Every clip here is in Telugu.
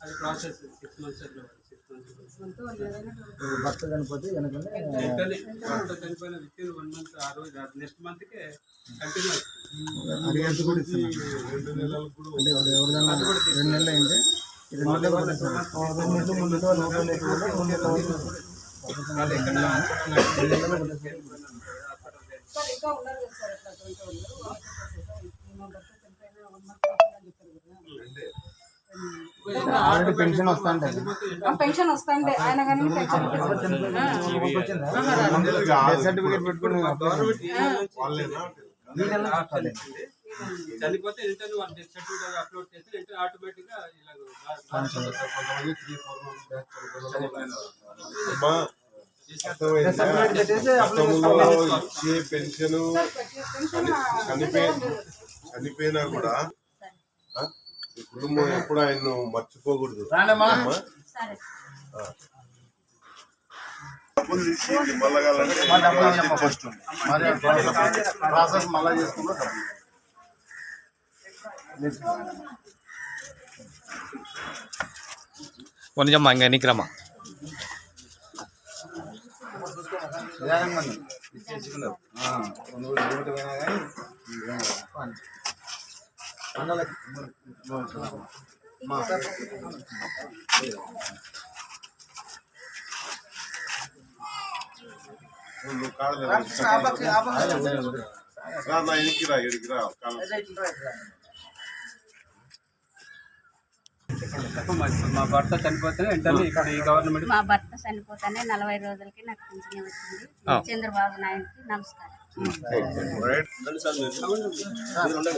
అది ప్రాసెస్ సిక్స్ మంత్స్ భర్త చనిపోతే భర్త చనిపోయిన విత్ ఇన్ వన్ మంత్ ఆ రోజు నెక్స్ట్ మంత్కే కంటిన్యూ రెండు నెలలు అయింది. రెండు నెలలు రెండు నెలలు మూడు నెలలు లోపల లేకుండా మూడు నెలలు అవసరం. రెండు నెలలు కూడా ఇస్తున్నారు. సార్ ఇంకా ఉన్నారు కదా సార్ అట్లా అటువంటి వాళ్ళు మా భర్త చనిపోయిన వన్ మంత్ అని చెప్పారు కదా ఆల్రెడీ పెన్షన్ వస్తా ఉంటుంది ఆ పెన్షన్ వస్తాండే ఆయన కానీ పెన్షన్ డెత్ సర్టిఫికేట్ పెట్టుకుని చనిపోతే వాళ్ళు డెత్ సర్టిఫికేట్ అప్లోడ్ చేస్తే ఆటోమేటిక్గా ఇలా పెన్షన్ చనిపోయినా కూడా ఈ కుటుంబం ఎప్పుడు ఆయన మర్చిపోకూడదు. ఫస్ట్ ప్రాసెస్ మళ్ళా డబ్బులు. కొంచెం ఉంది. ఇచ్చేసుకున్నారు. ఆ, కొన్ని రోజులు లోటు పోయినా కానీ ఇదేం కాదు. పని. అన్నలకి మా నువ్వు కాదు రా నా ఎడికిరా ఎడికిరా కాలం మా- మా భర్త చనిపోతే వెంటనే ఇక్కడ ఈ గవర్నమెంట్ మా భర్త చనిపోతానే నలభై రోజులకి నాకు పింఛన్ వచ్చింది చంద్రబాబు నాయుడుకి నమస్కారం రైట్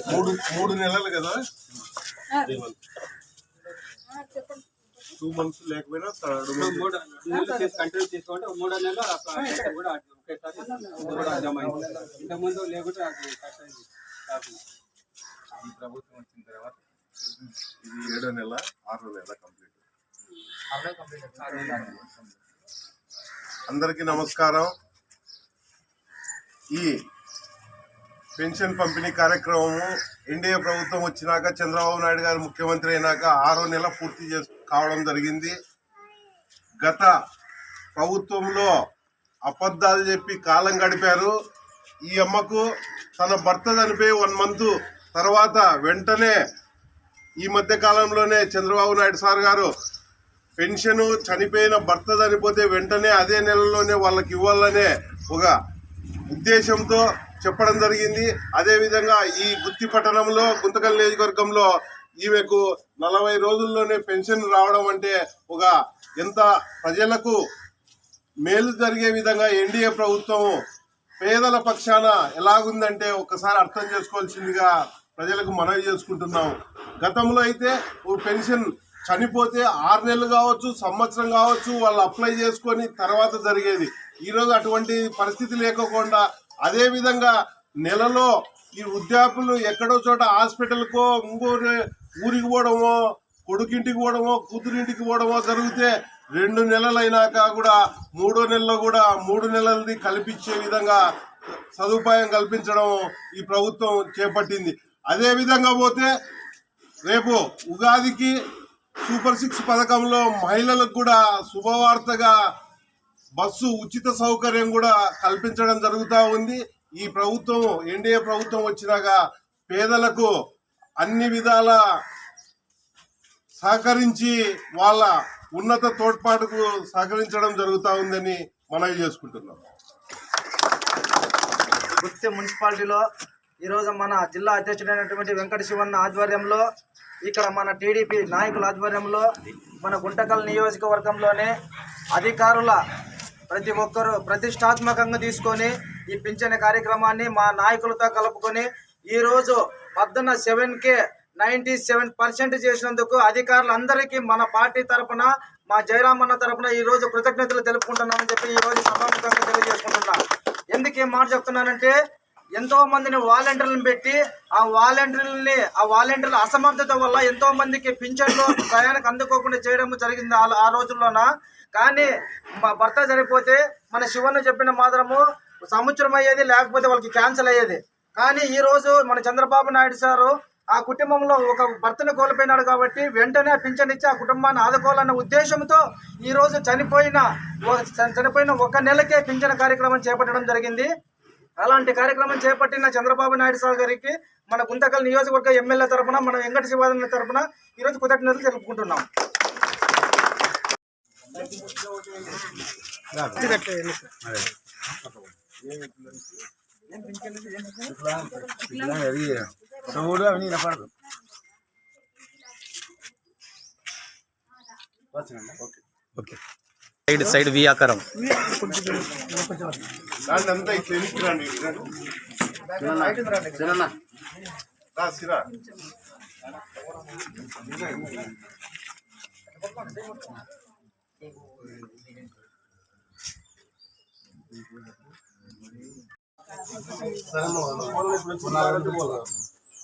మూడు మూడు నెలలు కదా? టూ మంత్స్ లేకపోయినా థర్డ్ కంటిన్యూ చేసుకుంటే మూడో ప్రాజెక్ట్ కూడా ఇంతకుముందు లేకుంటే. ఈ ప్రభుత్వం వచ్చిన తర్వాత ఇది ఏడో నెల ఆరో నెల కంప్లీట్. అందరికీ నమస్కారం. ఈ పెన్షన్ పంపిణీ కార్యక్రమము ఎన్డీఏ ప్రభుత్వం వచ్చినాక చంద్రబాబు నాయుడు గారు ముఖ్యమంత్రి అయినాక ఆరో నెల పూర్తి చేసు కావడం జరిగింది. గత ప్రభుత్వంలో అబద్ధాలు చెప్పి కాలం గడిపారు. ఈ అమ్మకు తన భర్త చనిపోయి వన్ మంత్ తర్వాత వెంటనే ఈ మధ్య కాలంలోనే చంద్రబాబు నాయుడు సార్ గారు పెన్షన్ చనిపోయిన భర్త చనిపోతే వెంటనే అదే నెలలోనే వాళ్ళకి ఇవ్వాలనే ఒక ఉద్దేశంతో చెప్పడం జరిగింది. అదేవిధంగా ఈ గుత్తి పట్టణంలో గుంతకల్ నియోజకవర్గంలో ఈమెకు నలభై రోజుల్లోనే పెన్షన్ రావడం అంటే ఒక ఎంత ప్రజలకు మేలు జరిగే విధంగా ఎన్డీఏ ప్రభుత్వం పేదల పక్షాన ఎలాగుందంటే ఒక్కసారి అర్థం చేసుకోవాల్సిందిగా ప్రజలకు మనవి చేసుకుంటున్నాం. గతంలో అయితే ఓ పెన్షన్ చనిపోతే ఆరు నెలలు కావచ్చు సంవత్సరం కావచ్చు వాళ్ళు అప్లై చేసుకొని తర్వాత జరిగేది. ఈరోజు అటువంటి పరిస్థితి లేకోకుండా అదే విధంగా నెలలో ఈ వృద్ధాపులు ఎక్కడో చోట హాస్పిటల్కో ఇంకో ఊరికి పోవడమో కొడుకింటికి పోవడమో కూతురింటికి పోవడమో జరిగితే రెండు నెలలైనాక కూడా మూడో నెలలో కూడా మూడు నెలలది కల్పించే విధంగా సదుపాయం కల్పించడం ఈ ప్రభుత్వం చేపట్టింది. అదే విధంగా పోతే రేపు ఉగాదికి సూపర్ సిక్స్ పథకంలో మహిళలకు కూడా శుభవార్తగా బస్సు ఉచిత సౌకర్యం కూడా కల్పించడం జరుగుతూ ఉంది. ఈ ప్రభుత్వం ఎన్డీఏ ప్రభుత్వం వచ్చినాక పేదలకు అన్ని విధాల సహకరించి వాళ్ళ ఉన్నత తోడ్పాటుకు సహకరించడం జరుగుతూ ఉందని మనవి చేసుకుంటున్నాం. గుత్తి మున్సిపాలిటీలో ఈరోజు మన జిల్లా అధ్యక్షుడైనటువంటి వెంకట శివన్న ఆధ్వర్యంలో ఇక్కడ మన టీడీపీ నాయకుల ఆధ్వర్యంలో మన గుంటకల్ నియోజకవర్గంలోనే అధికారుల ప్రతి ఒక్కరూ ప్రతిష్టాత్మకంగా తీసుకొని ఈ పింఛన్ కార్యక్రమాన్ని మా నాయకులతో కలుపుకొని ఈరోజు పద్దన సెవెన్కే నైంటీ సెవెన్ పర్సెంట్ చేసినందుకు అధికారులందరికీ మన పార్టీ తరపున మా జయరామన్న తరఫున ఈరోజు కృతజ్ఞతలు తెలుపుకుంటున్నామని చెప్పి ఈ రోజు సభాముఖంగా తెలియజేసుకుంటున్నా. ఎందుకు ఏం మాట చెప్తున్నానంటే ఎంతో మందిని వాలంటీర్లను పెట్టి ఆ వాలంటీర్లని ఆ వాలంటీర్ల అసమర్థత వల్ల ఎంతో మందికి పింఛన్లు ప్రయాణకు అందుకోకుండా చేయడం జరిగింది ఆ- రోజుల్లోన. కానీ మా భర్త చనిపోతే మన శివన్న చెప్పిన మాత్రము సంవత్సరం అయ్యేది లేకపోతే వాళ్ళకి క్యాన్సిల్ అయ్యేది. కానీ ఈరోజు మన చంద్రబాబు నాయుడు సారు ఆ కుటుంబంలో ఒక భర్తను కోల్పోయినాడు కాబట్టి వెంటనే పింఛన్ ఇచ్చి ఆ కుటుంబాన్ని ఆదుకోవాలన్న ఉద్దేశంతో ఈరోజు చనిపోయిన చనిపోయిన ఒక నెలకే పింఛన్ కార్యక్రమం చేపట్టడం జరిగింది. అలాంటి కార్యక్రమం చేపట్టిన చంద్రబాబు నాయుడు సార్ గారికి మన గుంతకల్ నియోజకవర్గ ఎమ్మెల్యే తరపున మన వెంకట శివాదన్న తరపున ఈరోజు కృతజ్ఞతలు తెలుపుకుంటున్నాం. ఓకే. సైడ్ సైడ్ వి ఆకారం.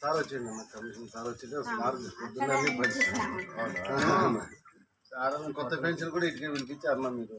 సార్ వచ్చింది అన్న కమిషన్ సార్ వచ్చింది సార్ పొద్దున్న సార్ కొత్త పెన్షన్ కూడా ఇటుకే వినిపించారు మీరు.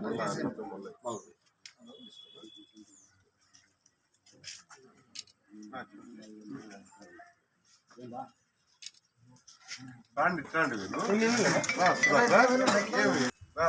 తీసేయండి. మళ్ళా మొత్తం మళ్ళీ. రండి రండి వీళ్ళు రా, రా, రా. ఏమి? రా.